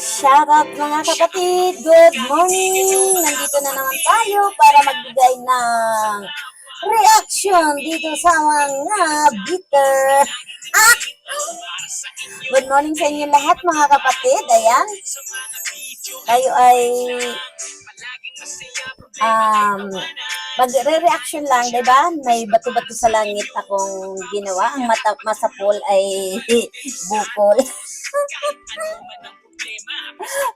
Shoutout mga kapatid! Good morning! Nandito na naman tayo para magbigay ng reaction dito sa mga bitter. Ah! Good morning sa inyo lahat mga kapatid. Ayan. Tayo ay um, magre-reaction lang, di ba? May bato-bato sa langit akong ginawa. Ang mata masapol ay bukol.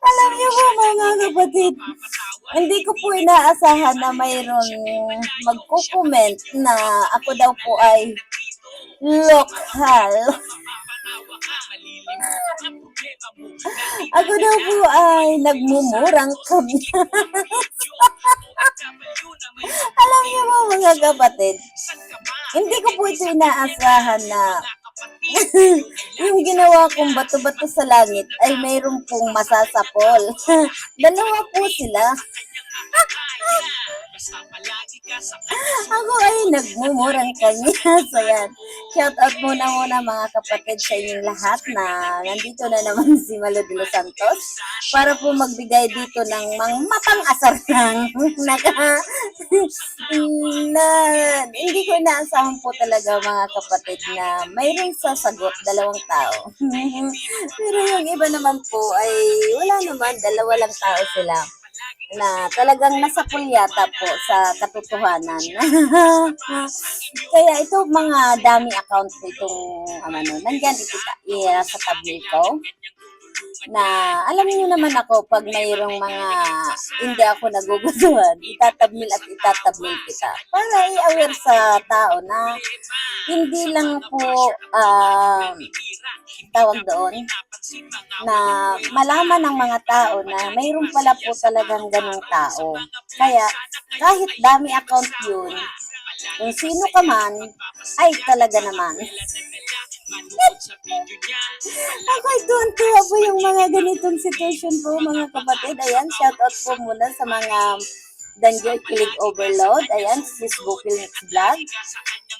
Alam niyo po mga kapatid, hindi ko po inaasahan na mayroong magko-comment na ako daw po ay lokal. Ako daw po ay nagmumurang kami. Alam niyo po mga kapatid, hindi ko po ito inaasahan na yung ginawa kong bato-bato sa langit ay mayroon pong masasapol. Dalawa po sila. Ako ay nagmumurang kanya. So yan. Shout out muna muna mga kapatid sa inyong lahat na nandito na naman si Malo de los Santos para po magbigay dito ng mga mapang-asar ng naka, na hindi ko inaasahan po talaga mga kapatid na mayroong sasagot dalawang tao. Pero yung iba naman po ay wala naman, dalawa lang tao sila na talagang nasa yata po sa katotohanan. Kaya ito mga dami account po itong ano, nandyan ikita, yeah, sa tablet ko na alam niyo naman ako pag mayroong mga hindi ako nagugustuhan, itatabmil at itatabmil kita para i-aware sa tao na hindi lang po um, tawag doon na malaman ng mga tao na mayroon pala po talagang ganong tao. Kaya kahit dami account yun, kung sino ka man, ay talaga naman. Ako ay tuwan-tuwa po yung mga ganitong situation po mga kapatid. Ayan, shout out po muna sa mga Danjoy Kilig Overload. Ayan, Sis Bukil Vlog.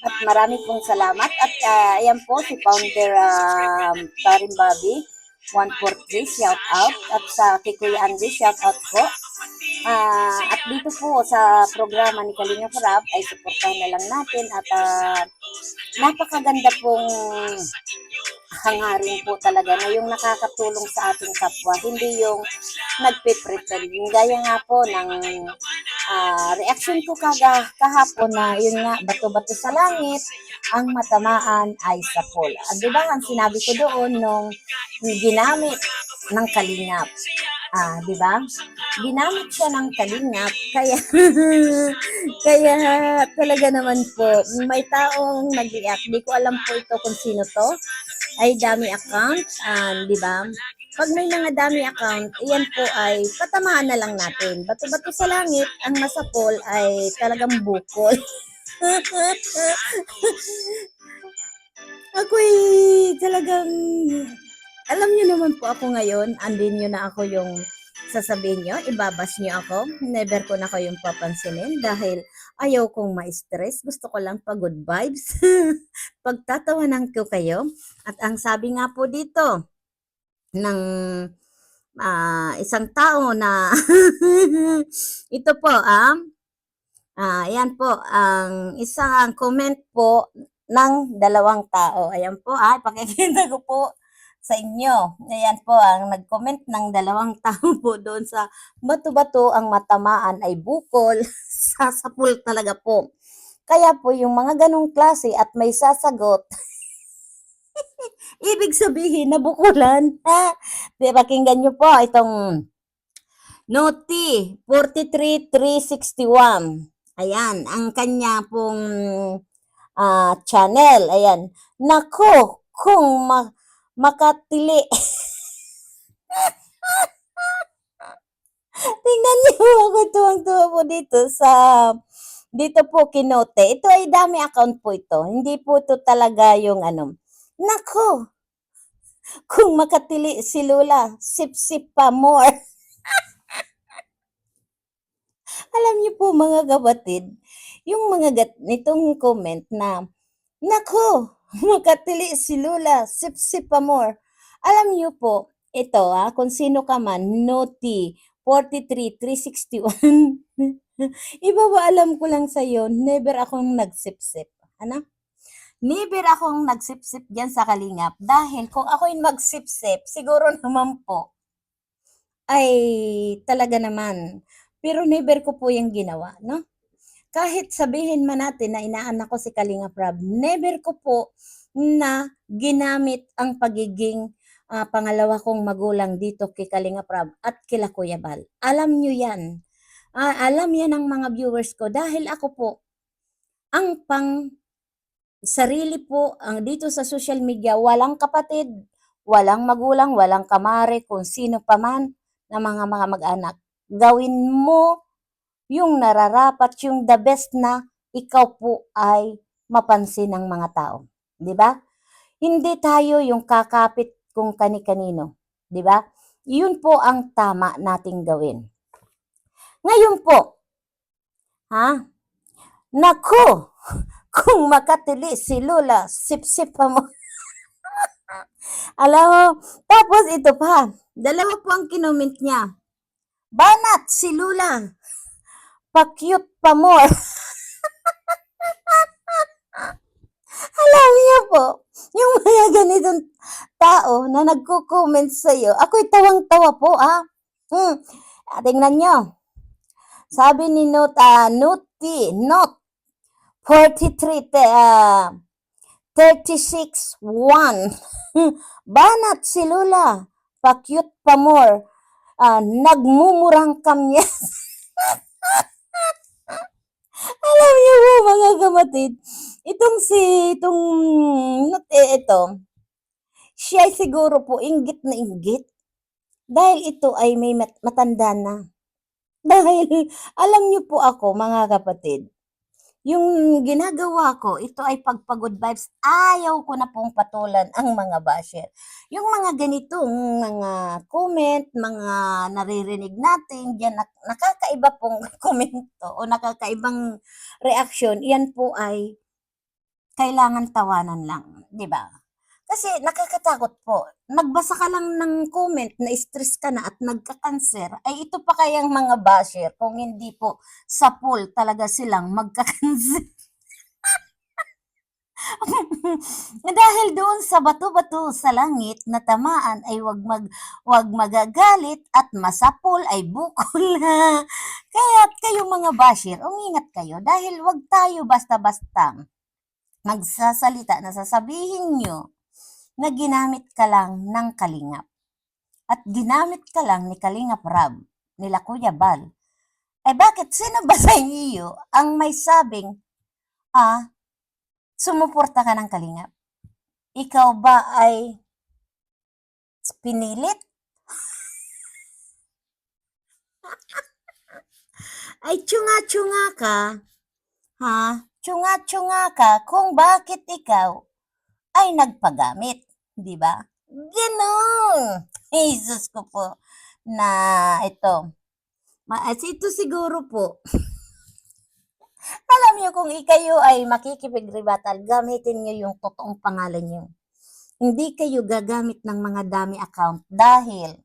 At marami pong salamat. At uh, ayan po si founder um, Karim Bobby. 143, shout out. At sa kay Kuya Andy, shout out po. Ah, at dito po sa programa ni Kalinga Prab ay suportahan na lang natin at ah, napakaganda pong hangarin po talaga na yung nakakatulong sa ating kapwa, hindi yung nagpe-pretend. Gaya nga po ng ah, reaction ko kaga, kahapon na yun nga, bato-bato sa langit, ang matamaan ay sapol. At di ba ang sinabi ko doon nung ginamit ng kalingap. Ah, di ba? Ginamit siya ng kalingap, kaya kaya talaga naman po, may taong nag-react. Di ko alam po ito kung sino to. Ay dami account, and di ba? Pag may mga dami account, iyan po ay patamaan na lang natin. Bato-bato sa langit, ang masapol ay talagang bukol. Ako'y talagang, alam niyo naman po ako ngayon, andin niyo na ako yung sasabihin niyo, ibabas niyo ako. Never ko na kayong papansinin dahil ayaw kong ma-stress. Gusto ko lang pa good vibes. Pagtatawanan ko kayo. At ang sabi nga po dito, ng ah, isang tao na ito po, ah, ah, ayan po, ang isang comment po ng dalawang tao. Ayan po, ah, pakikita ko po sa inyo. Ayan po, ang nag-comment ng dalawang tao po doon sa bato-bato ang matamaan ay bukol, sasapul talaga po. Kaya po yung mga ganong klase at may sasagot, ibig sabihin nabukulan. Ha? Di, pakinggan nyo po itong Noti 43361. Ayan, ang kanya pong ah, channel. Ayan. Nako, kung ma- makatili. Tingnan niyo ako tuwang-tuwa po dito sa dito po kinote. Ito ay dami account po ito. Hindi po ito talaga yung ano. Nako, kung makatili si Lula, sip-sip pa more. Alam niyo po mga kapatid, yung mga nitong comment na, Nako, makatili si Lula, sip-sip pa more. Alam niyo po, ito ah, kung sino ka man, Noti 43361. Iba ba alam ko lang sa'yo, never akong nagsipsip. Ano? Never akong nagsipsip diyan sa Kalingap dahil kung ako'y magsipsip, siguro naman po ay talaga naman. Pero never ko po yung ginawa, no? Kahit sabihin man natin na inaanak ko si Kalinga Prab, never ko po na ginamit ang pagiging ah, pangalawa kong magulang dito kay Kalinga Prab at kila Kuya Bal. Alam nyo yan. Ah, alam yan ng mga viewers ko dahil ako po ang pang sarili po ang dito sa social media walang kapatid, walang magulang, walang kamare, kung sino pa man na mga mga mag-anak. Gawin mo yung nararapat, yung the best na ikaw po ay mapansin ng mga tao. 'Di ba? Hindi tayo yung kakapit kung kani-kanino. 'Di ba? Yun po ang tama nating gawin. Ngayon po, ha? Naku! Kung makatili si Lola, sip-sip pa mo. Alam mo, tapos ito pa, dalawa po ang kinoment niya. Banat si Lula, pa-cute pa more. Alam niyo po, yung mga ganitong tao na nagko-comment sa'yo, ako'y tawang-tawa po. Hmm. Ah, Tingnan nyo. Sabi ni Not, ah, Nuti, Not, 43, te, ah, 36, 1. Banat si Lula, pa-cute pa more. Ah, nagmumurang kamyas. Alam niyo po mga kamatid, itong si, itong, eh, ito, siya siguro po inggit na inggit. Dahil ito ay may mat- matanda na. Dahil, alam niyo po ako mga kapatid, yung ginagawa ko, ito ay pagpagod vibes. Ayaw ko na pong patulan ang mga basher. Yung mga ganitong mga comment, mga naririnig natin, nak- nakakaiba pong komento o nakakaibang reaction, yan po ay kailangan tawanan lang, di ba? Kasi nakakatakot po. Nagbasa ka lang ng comment na stress ka na at nagka-cancer, ay ito pa kayang mga basher kung hindi po sa pool talaga silang magka-cancer. Dahil doon sa bato-bato sa langit na tamaan ay wag mag wag magagalit at masapol ay bukol na. Kaya't kayo mga basher, umingat kayo dahil wag tayo basta-basta magsasalita na sasabihin nyo na ginamit ka lang ng kalingap. At ginamit ka lang ni Kalingap Rab, nila Kuya Bal. Eh bakit sino ba sa inyo ang may sabing, ah, sumuporta ka ng kalingap? Ikaw ba ay pinilit? ay tsunga-tsunga ka, ha? Tsunga-tsunga ka kung bakit ikaw ay nagpagamit, di ba? Ganon! Jesus ko po na ito. Ma at ito siguro po. Alam niyo kung ikayo ay makikipagrebatal, gamitin niyo yung totoong pangalan niyo. Hindi kayo gagamit ng mga dami account dahil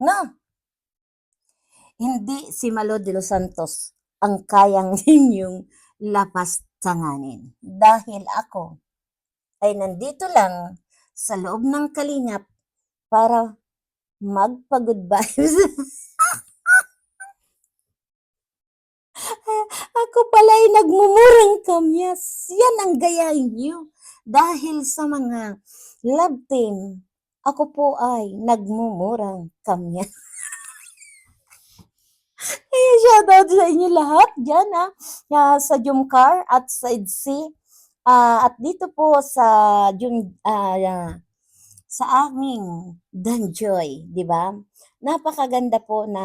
no, hindi si Malo de los Santos ang kayang ninyong lapas tanganin. Dahil ako ay nandito lang sa loob ng kalingap para magpa-good vibes. Ako pala ay nagmumurang kamyas. Yan ang gayahin niyo. Dahil sa mga love team, ako po ay nagmumurang kamyas. Kaya shoutout sa inyo lahat dyan ha. Ah, sa Jumcar at sa IDC. Ah, at dito po sa Jum, ah, sa aming Danjoy, di ba? Napakaganda po na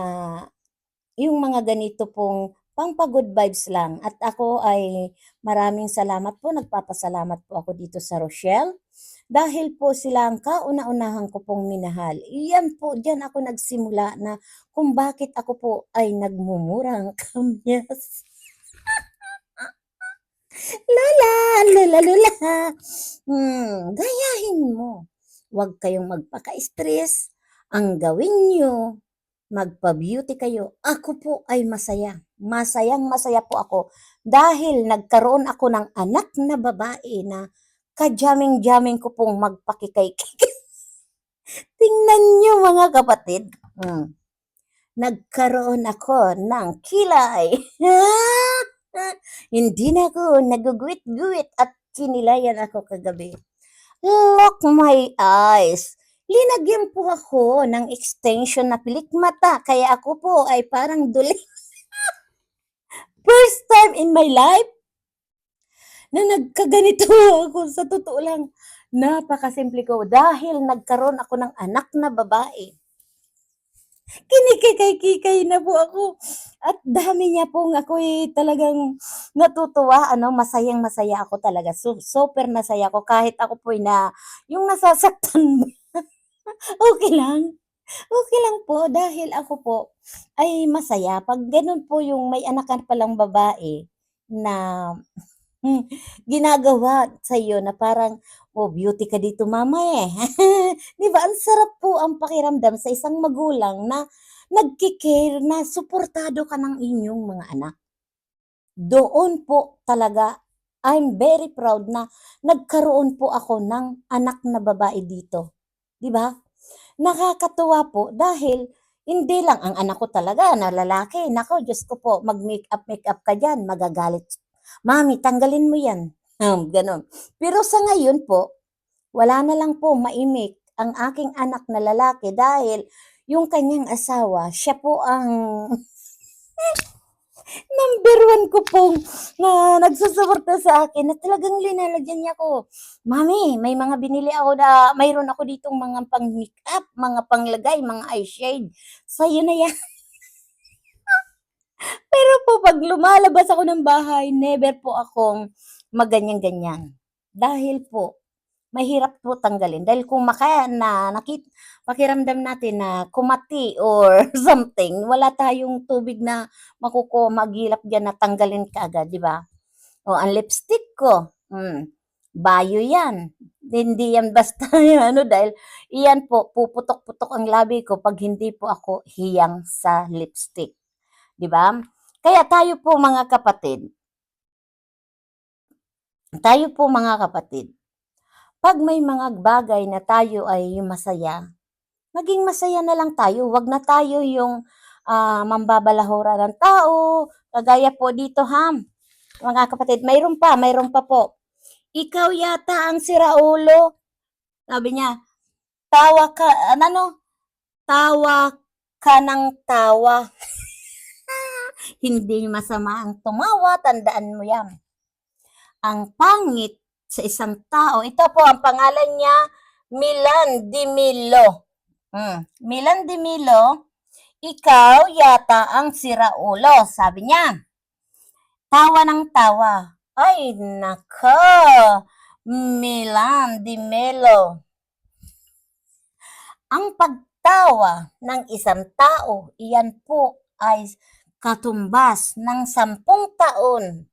yung mga ganito pong pangpa-good vibes lang. At ako ay maraming salamat po, nagpapasalamat po ako dito sa Rochelle. Dahil po sila ang kauna-unahan ko pong minahal. Iyan po, dyan ako nagsimula na kung bakit ako po ay nagmumurang kamyas. Lola, lola, lola. Hmm, gayahin mo. Huwag kayong magpaka-stress ang gawin nyo, magpa-beauty kayo, ako po ay masaya. Masayang masaya po ako dahil nagkaroon ako ng anak na babae na kajaming-jaming ko pong magpakikay-kikay. Tingnan nyo mga kapatid. Hmm. Nagkaroon ako ng kilay. Hindi na ako naguguwit-guwit at kinilayan ako kagabi. Look my eyes. Linagyan po ako ng extension na pilik mata kaya ako po ay parang duli. First time in my life na nagkaganito ako sa totoo lang. Napakasimple ko dahil nagkaroon ako ng anak na babae. Kinikikay-kikay na po ako. At dami niya pong ako'y talagang natutuwa, ano, masayang masaya ako talaga. Su- super masaya ako kahit ako po'y na, yung nasasaktan okay lang. Okay lang po dahil ako po ay masaya. Pag ganun po yung may anak ka palang babae na ginagawa sa iyo na parang, oh, beauty ka dito mama eh. Di ba? Ang sarap po ang pakiramdam sa isang magulang na nagkikare na suportado ka ng inyong mga anak. Doon po talaga, I'm very proud na nagkaroon po ako ng anak na babae dito. Di ba? Nakakatuwa po dahil hindi lang ang anak ko talaga na lalaki. Nako, Diyos ko po, mag-makeup, makeup ka dyan, magagalit. Mami, tanggalin mo yan. Um, ganon. Pero sa ngayon po, wala na lang po maimik ang aking anak na lalaki dahil yung kanyang asawa, siya po ang number one ko pong na nagsusuporta sa akin na talagang linalagyan niya ko. Mami, may mga binili ako na mayroon ako ditong mga pang makeup, mga panglagay, mga eyeshade. Sa'yo na yan. Pero po, pag lumalabas ako ng bahay, never po akong maganyan-ganyan. Dahil po, mahirap po tanggalin. Dahil kung maka, na, nakit, pakiramdam natin na kumati or something, wala tayong tubig na makuko, magilap dyan na tanggalin ka agad, di ba? O, ang lipstick ko, hmm, bayo yan. Hindi yan basta ano dahil iyan po, puputok-putok ang labi ko pag hindi po ako hiyang sa lipstick. Di ba? Kaya tayo po mga kapatid, tayo po mga kapatid, pag may mga bagay na tayo ay masaya, maging masaya na lang tayo. Huwag na tayo yung ah, mambabalahura ng tao. Kagaya po dito ha, mga kapatid, mayroon pa, mayroon pa po. Ikaw yata ang siraulo. Sabi niya, tawa ka, ano, tawa ka ng tawa. Hindi masama ang tumawa, tandaan mo yan. Ang pangit sa isang tao, ito po ang pangalan niya, Milan Di Milo. Hmm. Milan Di Milo, ikaw yata ang siraulo, sabi niya. Tawa ng tawa. Ay, nako, Milan Di Milo. Ang pagtawa ng isang tao, iyan po ay katumbas ng sampung taon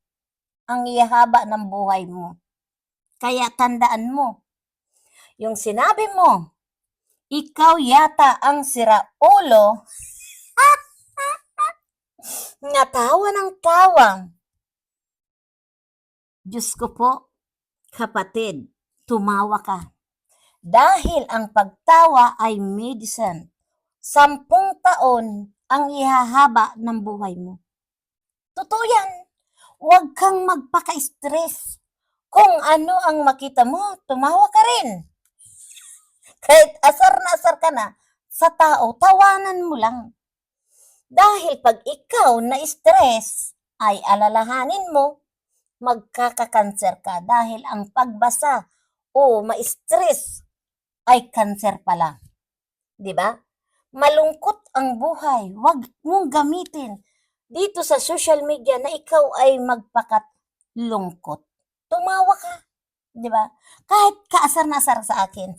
ang ihaba ng buhay mo. Kaya tandaan mo, yung sinabi mo, ikaw yata ang siraulo, natawa ng tawa. Diyos ko po, kapatid, tumawa ka. Dahil ang pagtawa ay medicine. Sampung taon ang ihahaba ng buhay mo. Totoo yan. Huwag kang magpaka-stress. Kung ano ang makita mo, tumawa ka rin. Kahit asar na asar ka na sa tao, tawanan mo lang. Dahil pag ikaw na-stress, ay alalahanin mo, magkakakanser ka dahil ang pagbasa o ma-stress ay kanser pala. 'Di ba? Malungkot ang buhay. Huwag mong gamitin dito sa social media na ikaw ay magpakat lungkot. Tumawa ka. 'Di ba? Kahit kaasar na asar sa akin.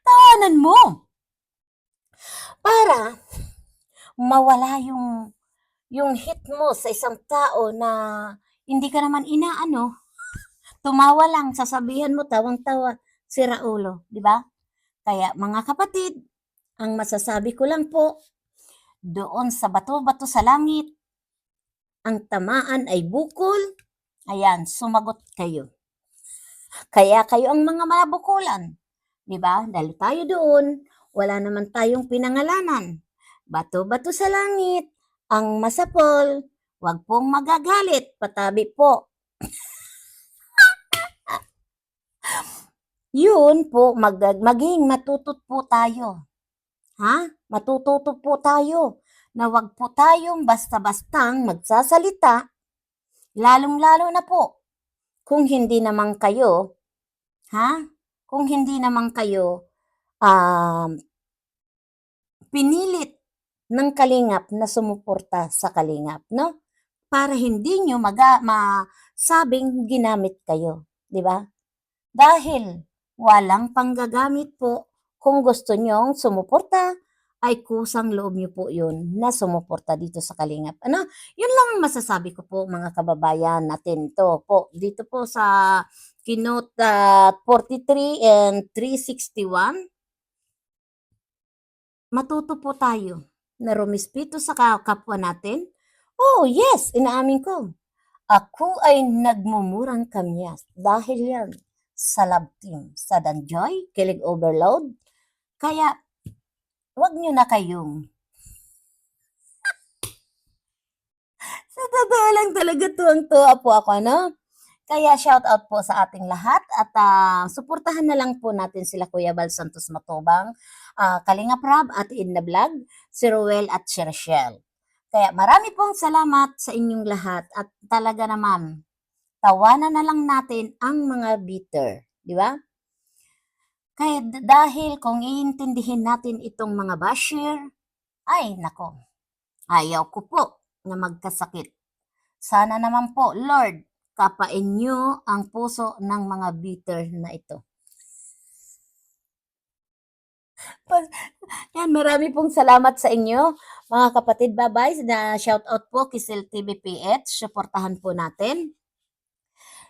Tawanan mo. Para mawala yung yung hit mo sa isang tao na hindi ka naman inaano, tumawa lang, sasabihan mo tawang-tawa, si Raulo, di ba? Kaya mga kapatid, ang masasabi ko lang po, doon sa bato-bato sa langit, ang tamaan ay bukol, ayan, sumagot kayo. Kaya kayo ang mga mabukulan. Di ba? Dahil tayo doon, wala naman tayong pinangalanan. Bato-bato sa langit, ang masapol, wag pong magagalit, patabi po. Yun po, mag, maging matutut po tayo. Ha? Matututo po tayo na wag po tayong basta-bastang magsasalita, lalong-lalo na po kung hindi naman kayo, ha? Kung hindi naman kayo um, pinilit ng kalingap na sumuporta sa kalingap, no? Para hindi nyo maga, masabing ginamit kayo, di ba? Dahil walang panggagamit po kung gusto nyong sumuporta ay kusang loob nyo po yun na sumuporta dito sa Kalingap. Ano? Yun lang ang masasabi ko po mga kababayan natin to po. Dito po sa Kinote ah, 43 and 361 matuto po tayo na rumispito sa ka- kapwa natin. Oh, yes, inaamin ko. Ako ay nagmumurang kamyas dahil yan sa love team, sa Danjoy, Kilig Overload. Kaya, wag nyo na kayong sa totoo lang talaga tuwang-tuwa po ako, no? Kaya shout out po sa ating lahat at ah, suportahan na lang po natin sila Kuya Bal Santos Matubang, ah, Kalinga Prab at Inna Vlog, si Ruel at si Rochelle. Kaya marami pong salamat sa inyong lahat at talaga naman, tawanan na lang natin ang mga bitter, di ba? Kaya dahil kung iintindihin natin itong mga basher, ay nako, ayaw ko po na magkasakit. Sana naman po, Lord, kapain niyo ang puso ng mga bitter na ito. Yan, marami pong salamat sa inyo, mga kapatid. Bye-bye. Na shout out po kay Sel TVPH. Suportahan po natin.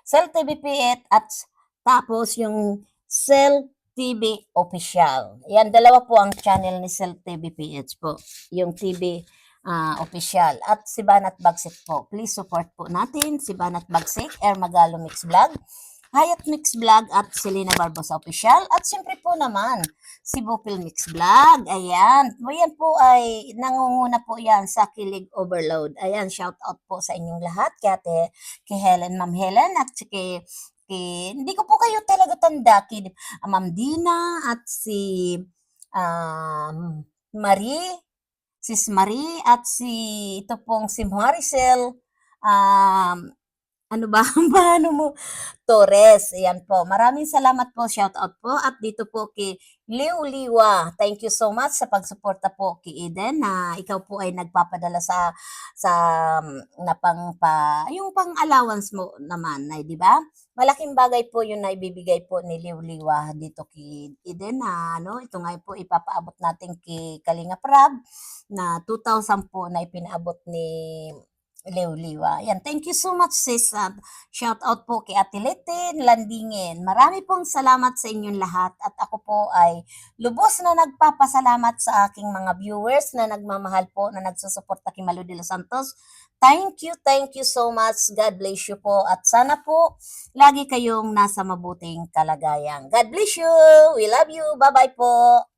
Sel TVPH at tapos yung Sel TV Official. Yan, dalawa po ang channel ni Sel TVPH po. Yung TV ah, Official. At si Banat Bagsik po. Please support po natin si Banat Bagsik, Air Magalo Mix Vlog, Hayat Mix Vlog at Selena Barbosa Official. At siyempre po naman, si Bupil Mix Vlog. Ayan. O yan po ay nangunguna po yan sa Kilig Overload. Ayan, shout out po sa inyong lahat. Kaya ate, kay Helen, Ma'am Helen at kay, kay- hindi ko po kayo talaga tanda. Kay ah, Ma'am Dina at si um, Marie, Sis Marie at si ito pong si Maricel um, ano ba paano mo? Torres. Ayan po. Maraming salamat po. Shout out po. At dito po kay Liu Liwa. Thank you so much sa pagsuporta po kay Eden na ikaw po ay nagpapadala sa sa um, na pang pa, yung pang allowance mo naman, ay di ba? Malaking bagay po yun na ibibigay po ni Liu Liwa dito kay Eden na ano, ito nga po ipapaabot natin kay Kalinga Prab na 2,000 po na ipinaabot ni Leo Liwa. Yan, thank you so much sis. At shout out po kay Ate Leten Landingin. Marami pong salamat sa inyong lahat at ako po ay lubos na nagpapasalamat sa aking mga viewers na nagmamahal po na nagsusuporta kay Malu de los Santos. Thank you, thank you so much. God bless you po at sana po lagi kayong nasa mabuting kalagayan. God bless you. We love you. Bye-bye po.